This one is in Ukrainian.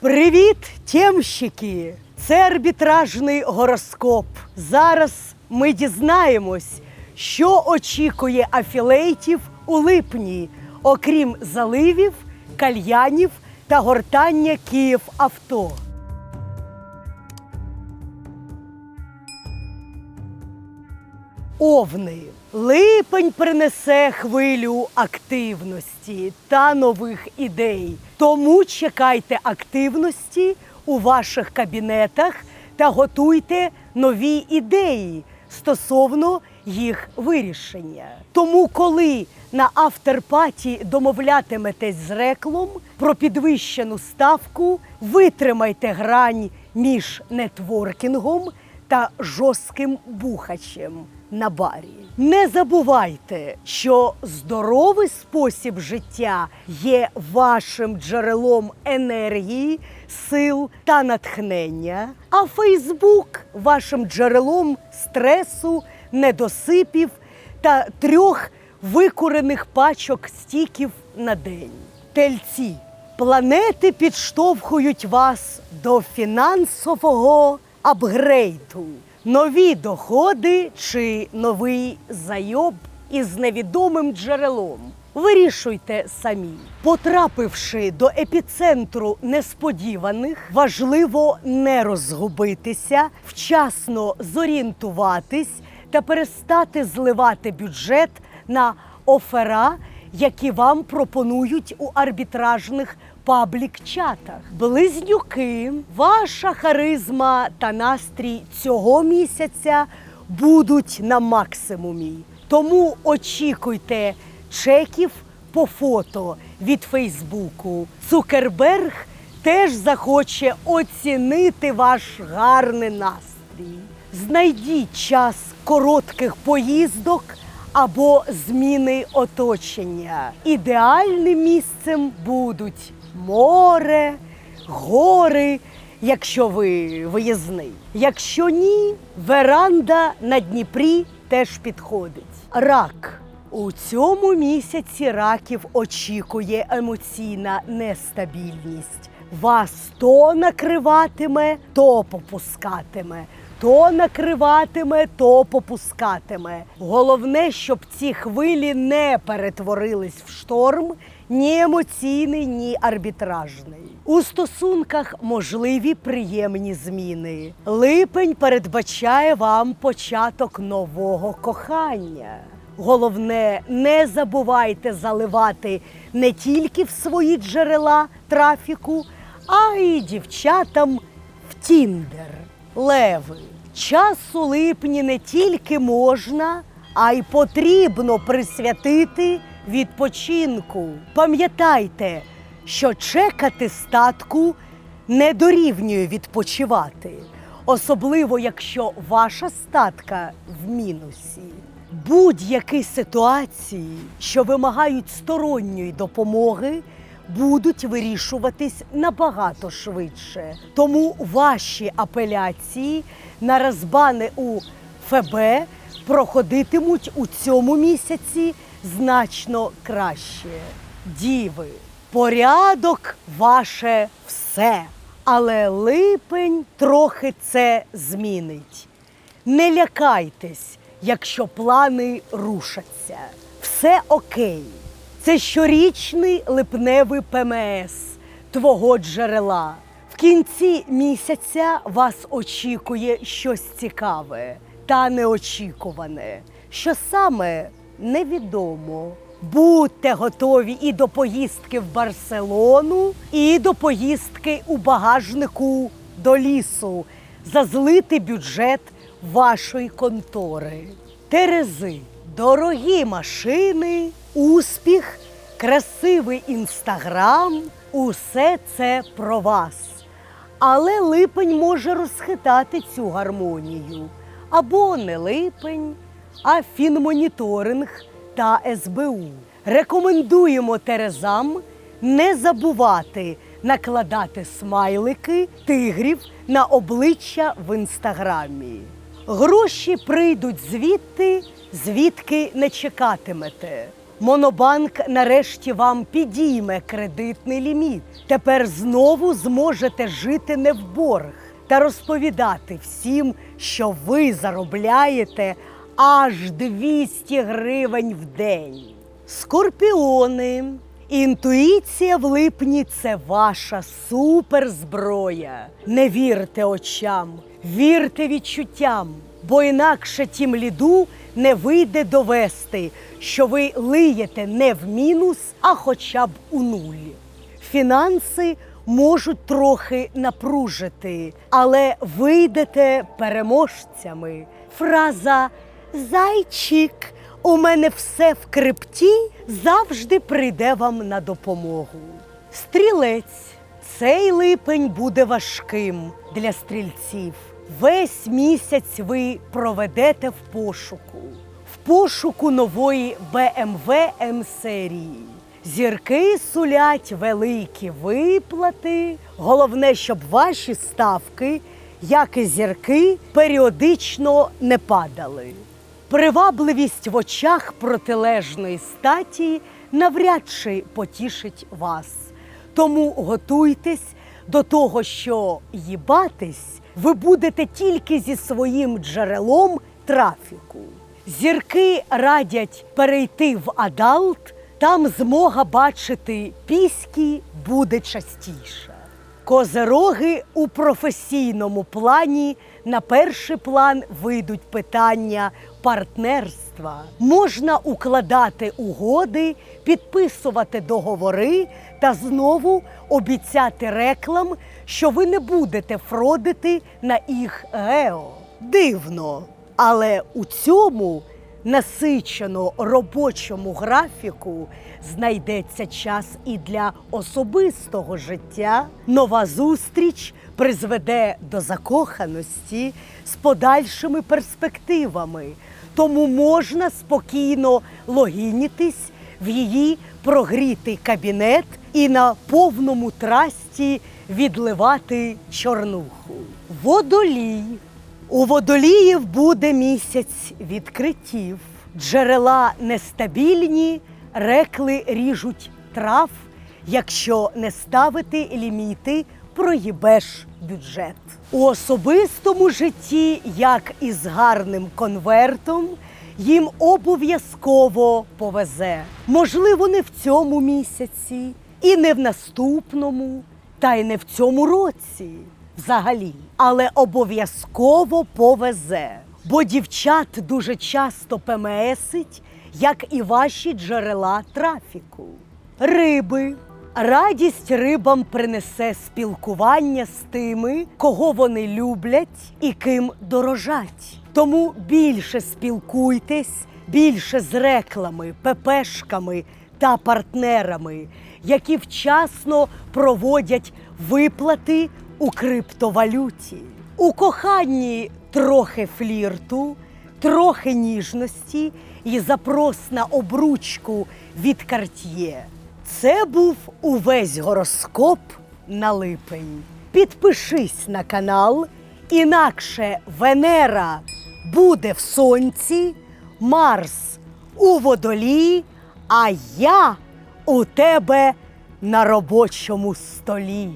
Привіт, тємщики! Це арбітражний гороскоп. Зараз ми дізнаємось, що очікує афілейтів у липні, окрім заливів, кальянів та гортання Київ авто. Овни. Липень принесе хвилю активності та нових ідей. Тому чекайте активності у ваших кабінетах та готуйте нові ідеї стосовно їх вирішення. Тому, коли на авторпаті домовлятиметесь з реклом про підвищену ставку, витримайте грань між нетворкінгом та жорстким бухачем на барі. Не забувайте, що здоровий спосіб життя є вашим джерелом енергії, сил та натхнення, а Фейсбук вашим джерелом стресу, недосипів та трьох викурених пачок стіків на день. Тельці. Планети підштовхують вас до фінансового апгрейду, нові доходи чи новий зайоб із невідомим джерелом. Вирішуйте самі. Потрапивши до епіцентру несподіваних, важливо не розгубитися, вчасно зорієнтуватись та перестати зливати бюджет на офера, які вам пропонують у арбітражних паблік-чатах. Близнюки, ваша харизма та настрій цього місяця будуть на максимумі. Тому очікуйте чеків по фото від Фейсбуку. Цукерберг теж захоче оцінити ваш гарний настрій. Знайдіть час коротких поїздок або зміни оточення. Ідеальним місцем будуть море, гори, якщо ви виїзний. Якщо ні, веранда на Дніпрі теж підходить. Рак. У цьому місяці раків очікує емоційна нестабільність. Вас то накриватиме, то попускатиме. То накриватиме, то попускатиме. Головне, щоб ці хвилі не перетворились в шторм, ні емоційний, ні арбітражний. У стосунках можливі приємні зміни. Липень передбачає вам початок нового кохання. Головне, не забувайте заливати не тільки в свої джерела трафіку, а й дівчатам в Тіндер. Леви. Час у липні не тільки можна, а й потрібно присвятити відпочинку. Пам'ятайте, що чекати статку не дорівнює відпочивати, особливо якщо ваша статка в мінусі. Будь-які ситуації, що вимагають сторонньої допомоги, будуть вирішуватись набагато швидше. Тому ваші апеляції на розбани у ФБ проходитимуть у цьому місяці значно краще. Діви, порядок ваше все. Але липень трохи це змінить. Не лякайтесь, якщо плани рушаться. Все окей. Це щорічний липневий ПМС твого джерела. В кінці місяця вас очікує щось цікаве та неочікуване, що саме невідомо. Будьте готові і до поїздки в Барселону, і до поїздки у багажнику до лісу, зазлити бюджет вашої контори. Терези, дорогі машини, успіх, красивий інстаграм усе це про вас. Але липень може розхитати цю гармонію. Або не липень, а фінмоніторинг та СБУ. Рекомендуємо терезам не забувати накладати смайлики тигрів на обличчя в інстаграмі. Гроші прийдуть звідти, звідки не чекатимете. Монобанк нарешті вам підійме кредитний ліміт. Тепер знову зможете жити не в борг та розповідати всім, що ви заробляєте аж 200 гривень в день. Скорпіони. Інтуїція в липні це ваша суперзброя. Не вірте очам, вірте відчуттям, бо інакше тім ліду не вийде довести, що ви лиєте не в мінус, а хоча б у нуль. Фінанси можуть трохи напружити, але вийдете переможцями. Фраза Зайчик, у мене все в крипті завжди прийде вам на допомогу. Стрілець. Цей липень буде важким для стрільців. Весь місяць ви проведете в пошуку, в пошуку нової BMW М-серії. Зірки сулять великі виплати. Головне, щоб ваші ставки, як і зірки, періодично не падали. Привабливість в очах протилежної статі навряд чи потішить вас. Тому готуйтесь до того, що їбатись ви будете тільки зі своїм джерелом трафіку. Зірки радять перейти в адалт, там змога бачити піськи буде частіше. Козероги у професійному плані на перший план вийдуть питання партнерства. Можна укладати угоди, підписувати договори та знову обіцяти реклам, що ви не будете фродити на їх гео. Дивно, але у цьому насичено робочому графіку знайдеться час і для особистого життя. Нова зустріч призведе до закоханості з подальшими перспективами, тому можна спокійно логінітись в її прогрітий кабінет і на повному трасті відливати чорнуху. Водолій. У водоліїв буде місяць відкриттів. Джерела нестабільні, рекли ріжуть трав. Якщо не ставити ліміти, проїбеш бюджет. У особистому житті, як і з гарним конвертом, їм обов'язково повезе. Можливо, не в цьому місяці, і не в наступному, та й не в цьому році взагалі, але обов'язково повезе. Бо дівчат дуже часто ПМСить, як і ваші джерела трафіку. Риби. Радість рибам принесе спілкування з тими, кого вони люблять і ким дорожать. Тому більше спілкуйтесь, більше з реклами, ППшками та партнерами, які вчасно проводять виплати у криптовалюті. У коханні трохи флірту, трохи ніжності і запрос на обручку від Cartier. Це був увесь гороскоп на липень. Підпишись на канал, інакше Венера буде в сонці, Марс у водолії, а я у тебе на робочому столі.